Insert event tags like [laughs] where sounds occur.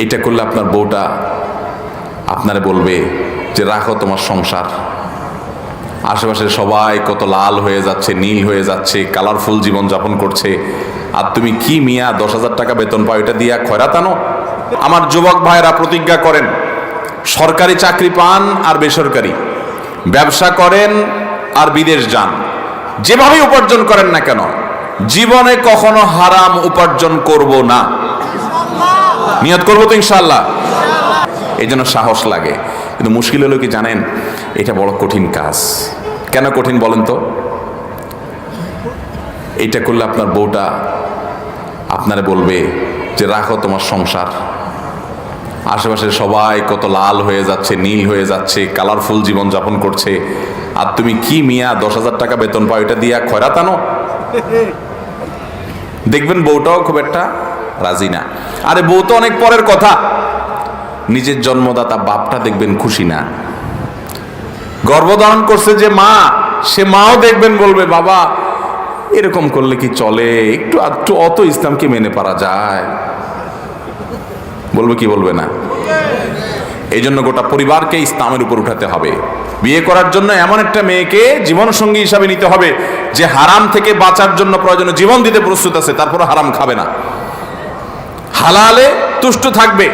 এইটা করলে আপনার বউটা আপনারে বলবে যে, রাখো তোমার সংসার। আশেপাশে সবাই কত লাল হয়ে যাচ্ছে, নীল হয়ে যাচ্ছে কালারফুল জীবন যাপন করছে। আর তুমি কি মিয়া, দশ হাজার টাকা বেতন পাও, এটা দিয়া খয়রাতানো আমার যুবক ভাইরা প্রতিজ্ঞা করেন, সরকারি চাকরি পান আর বেসরকারি। ব্যবসা করেন আর বিদেশ যান। যেভাবে উপার্জন করেন না কেন, জীবনে কখনো হারাম উপার্জন করব না। নিয়ত করব তো ইনশাল্লাহ এই জন্য সাহস লাগে। কিন্তু মুশকিল হলো কি জানেন? এটা বড় কঠিন কাজ। কেন কঠিন বলেন তো? এটা করলে আপনার বউটা আপনারে বলবে যে রাখো তোমার সংসার। আশেপাশে সবাই কত লাল হয়ে যাচ্ছে নীল হয়ে যাচ্ছে কালারফুল জীবন যাপন করছে। আর তুমি কি মিয়া দশ হাজার টাকা বেতন পাও এটা দিয়া খয়রাতানো [laughs] দেখবেন বউটাও খুব একটা রাজি না। আরে বউ তো অনেক পরের কথা। নিজের জন্মদাতা বাপটা দেখবেন খুশি না। গর্ভধারণ করছে যে মা, সে মাও দেখবেন বলবে, বাবা, এরকম করলে কি চলে? একটু একটু অত ইসলামকে মেনে পারা যায়। বলবে কি বলবে না? এই জন্য গোটা পরিবারকে ইসলামের উপর উঠাতে হবে। বিয়ে করার জন্য এমন একটা মেয়েকে জীবনসঙ্গী হিসাবে নিতে হবে, যে হারাম থেকে বাঁচার জন্য প্রয়োজনে জীবন দিতে প্রস্তুত আছে তারপর হারাম খাবে না। হালালে তুষ্ট থাকবে।